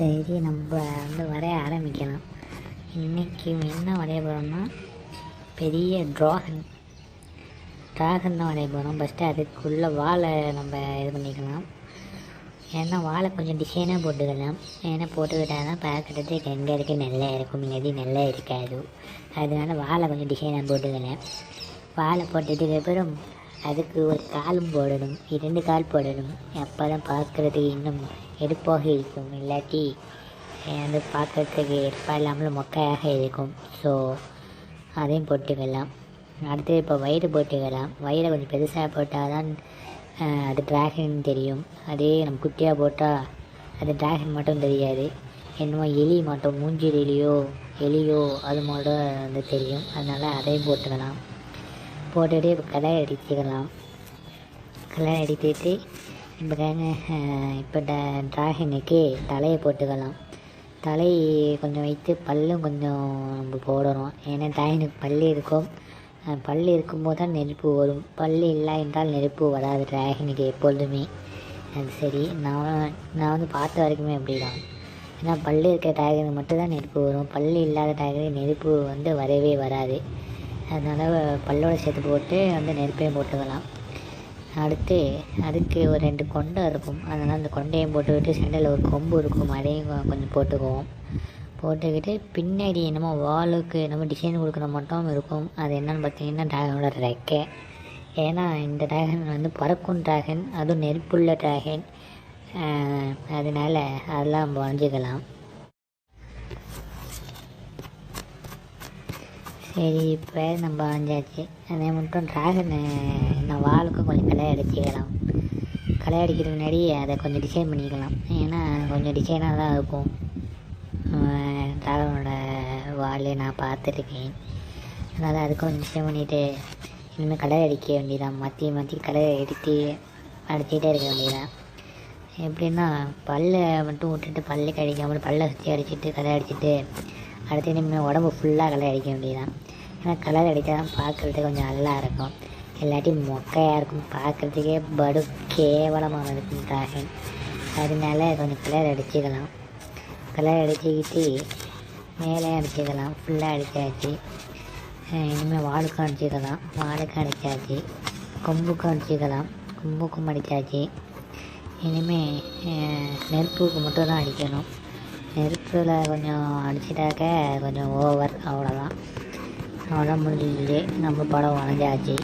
சரி நம்ம வந்து வரைய ஆரம்பிக்கலாம் இன்றைக்கி என்ன வரைய போகிறோம்னா பெரிய ட்ராகன் ட்ராகன் தான் வரைய போகிறோம் ஃபஸ்ட்டு அதுக்குள்ளே வாழை நம்ம இது பண்ணிக்கலாம். ஏன்னா வாழை கொஞ்சம் டிசைனாக போட்டுக்கலாம். ஏன்னா போட்டுக்கிட்டால் தான் பார்க்குறதுக்கு எங்கே இருக்குது நல்லா இருக்கும். இல்லாட்டி நல்லா இருக்காது. அதனால வாழை கொஞ்சம் டிசைனாக போட்டுக்கலாம். வாழை போட்டதுக்கப்புறம் அதுக்கு ஒரு காலும் போடணும் இரண்டு கால் போடணும். அப்போ தான் பார்க்குறதுக்கு இன்னும் எடுப்பாக இருக்கும். இல்லாட்டி வந்து பார்க்குறதுக்கு எடுப்பாக இல்லாமல் மொக்கையாக இருக்கும். ஸோ அதையும் போட்டுக்கலாம். அடுத்து இப்போ வயிறு போட்டுக்கலாம். வயிறை கொஞ்சம் பெருசாக போட்டால் தான் அது ட்ராகன் தெரியும். அதே நம்ம குட்டியாக போட்டால் அது ட்ராகன் மட்டும் தெரியாது. என்னமோ எலி மட்டும் மூஞ்சில் எலியோ எலியோ அது மட்டும் வந்து தெரியும். அதனால் அதையும் போட்டுக்கலாம். போட்டுட்டு இப்போ கலர் அடிச்சுக்கலாம். கலர் அடித்துட்டு இப்போ இப்போ ட ட்ராகனுக்கு தலையை போட்டுக்கலாம். தலை கொஞ்சம் வைத்து பல்லும் கொஞ்சம் நம்ம போடணும். ஏன்னா டிராகனுக்கு பல் இருக்கும். பல் இருக்கும்போது தான் நெருப்பு வரும். பல் இல்லை என்றால் நெருப்பு வராது டிராகனுக்கு எப்பொழுதுமே. அது சரி. நான் நான் வந்து பார்த்த வரைக்குமே அப்படி தான் ஏன்னா பல் இருக்கிற டிராகனுக்கு மட்டும்தான் நெருப்பு வரும். பல் இல்லாத டிராகனுக்கு நெருப்பு வந்து வரவே வராது. அதனால் பல்லோடு சேர்த்து போட்டு வந்து நெருப்பையும் போட்டுக்கலாம். அடுத்து அதுக்கு ஒரு ரெண்டு கொண்டை இருக்கும். அதனால் அந்த கொண்டையும் போட்டுக்கிட்டு சென்டரில் ஒரு கொம்பு இருக்கும். அதையும் கொஞ்சம் போட்டுக்குவோம். போட்டுக்கிட்டு பின்னாடி என்னமோ வாலுக்கு என்னமோ டிசைன் கொடுக்குற மட்டும் இருக்கும். அது என்னன்னு பார்த்தீங்கன்னா ட்ராகனோட ரெக்கை. ஏன்னா இந்த ட்ராகன் வந்து பறக்கும் ட்ராகன் அதுவும் நெருப்புள்ள ட்ராகன் அதனால் அதெல்லாம் நம்ம வரைஞ்சிக்கலாம் சரி இப்போ நம்ம வரைஞ்சாச்சு அதே மட்டும் ட்ராகன் நான் வாளுக்கும் கொஞ்சம் களை அடிச்சிக்கலாம் களை அடிக்கிறதுக்கு முன்னாடி அதை கொஞ்சம் டிசைன் பண்ணிக்கலாம். ஏன்னா கொஞ்சம் டிசைனாக தான் இருக்கும். ட்ராகனோட வால் நான் பார்த்துருக்கேன். அதனால் அதுக்கும் கொஞ்சம் டிசைன் பண்ணிவிட்டு இனிமேல் கலர் அடிக்க வேண்டியதான் மாற்றி மாற்றி களை அடித்து அடிச்சுக்கிட்டே இருக்க வேண்டியதான் எப்படின்னா பல்லை மட்டும் விட்டுட்டு பல்லு கடிக்காமல் பல்லை சுற்றி அடிச்சுட்டு களை அடிச்சுட்டு அடுத்து இனிமேல் உடம்பு ஃபுல்லாக கலர் அடிக்க வேண்டியதான் ஏன்னா கலர் அடித்தா தான் பார்க்குறதுக்கு கொஞ்சம் நல்லா இருக்கும். இல்லாட்டி மொக்கையாக இருக்கும். பார்க்குறதுக்கே படு கேவலமாக இருக்கும் டிராகன் அதனால கொஞ்சம் கலர் அடிச்சுக்கலாம். கலர் அடிச்சுக்கிட்டு மேலே அடிச்சுக்கலாம். ஃபுல்லாக அடித்தாச்சு இனிமேல் வாழுக்கும் அடிச்சுக்கலாம். வாளுக்கும் அடித்தாச்சு கொம்புக்கும் அடிச்சுக்கலாம். கொம்புக்கும் அடித்தாச்சு இனிமேல் நெருப்புக்கு மட்டும் தான் அடிக்கணும். நெருப்பில் கொஞ்சம் அடிச்சிட்டாக்க கொஞ்சம் ஓவர் அவ்வளோதான் அவ்வளோதான் முடிஞ்சிச்சு நம்ம படம் வளைஞ்சாச்சு.